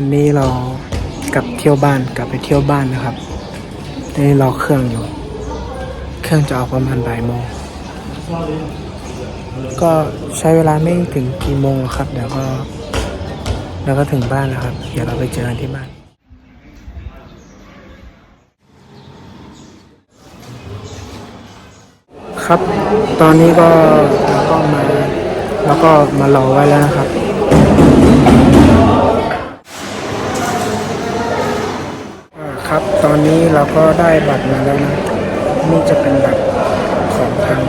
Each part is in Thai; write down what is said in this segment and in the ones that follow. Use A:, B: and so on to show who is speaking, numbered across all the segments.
A: วันนี้เรากลับเที่ยวบ้านกลับไปเที่ยวบ้านนะครับนนี้รอเครื่องอยู่ เครื่องจะออกประมาณบ่ายโมง ก็ใช้เวลาไม่ถึงกี่โมงหรอกครับ เดี๋ยวก็เดี๋ยวก็ถึงบ้านแล้วครับ เดี๋ยวเราไปเจอกันที่บ้านครับ ตอนนี้ก็เราก็มาเราก็มารอไว้แล้วนะครับ อ่า ครับ ตอนนี้เราก็ได้บัตรมาแล้วนะ นี่จะเป็นบัตรของทาง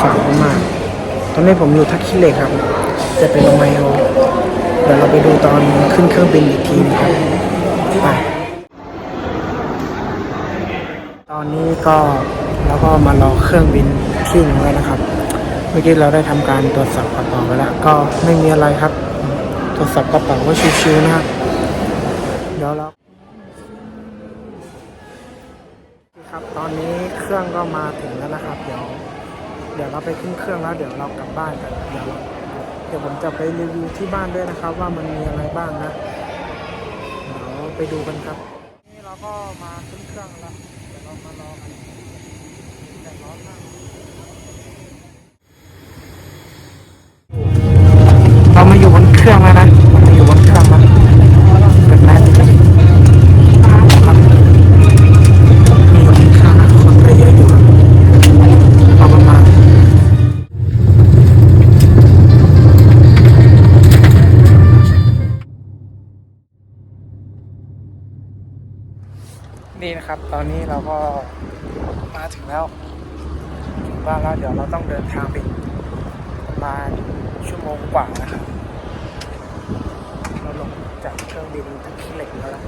A: ฝั่งพม่าตอนนี้ผมอยู่ทักคิเลครับ จะเป็นโรมาโอเดี๋ยวเราไปดูตอนขึ้นเครื่องบินอีกทีนะครับไปตอนนี้ก็เราก็มารอเครื่องบินที่หนึ่งแล้วนะครับ เมื่อกี้เราได้ทำการตรวจสอบกระเป๋าไปแล้วก็ไม่มีอะไรครับ ตรวจสอบกระเป๋าก็ชิวๆนะครับเดี๋ยวเรา ครับตอนนี้เครื่องก็มาถึงแล้วนะครับ เดี๋ยว เดี๋ยวเราไปขึ้นเครื่องแล้วเดี๋ยวเรากลับบ้านกันเดี๋ยวเดี๋ยวผมจะไปรีวิวที่บ้านด้วยนะครับ ว่ามันมีอะไรบ้างนะเดี๋ยวไปดูกันครับ นี่เราก็มาขึ้นเครื่องแล้วเดี๋ยวเรามารอกันแดดร้อนมาก นี่นะครับ ตอนนี้เราก็มาถึงแล้วถึงบ้านแล้วเดี๋ยวเราต้องเดินทางไปประมาณชั่วโมงกว่านะครับ เราลงจากเครื่องบินทั้งขี้เหล็กแล้วนะ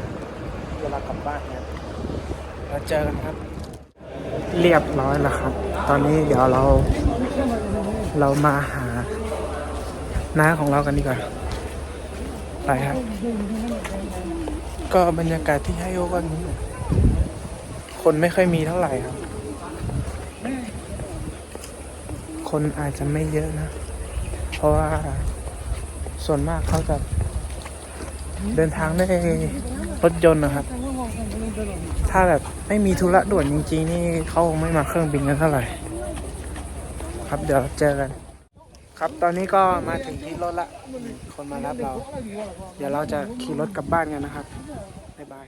A: เวลากลับบ้านเนี่ยเราเจอกันครับ เรียบร้อยแล้วครับ ตอนนี้เดี๋ยวเราเรามาหาน้าของเรากันดีกว่าไปครับ ก็บรรยากาศที่ไฮโอวันนี้ คนไม่ค่อยมีเท่าไหร่ครับ คนอาจจะไม่เยอะนะ เพราะว่าส่วนมากเขาจะเดินทางด้วยรถยนต์นะครับ ถ้าแบบไม่มีธุระด่วนจริงๆ นี่เขาคงไม่มาเครื่องบินกันเท่าไหร่ ครับเดี๋ยวเจอกัน ครับตอนนี้ก็มาถึงที่รถละ คนมารับเรา เดี๋ยวเราจะขี่รถกลับบ้านกันนะครับบ๊ายบาย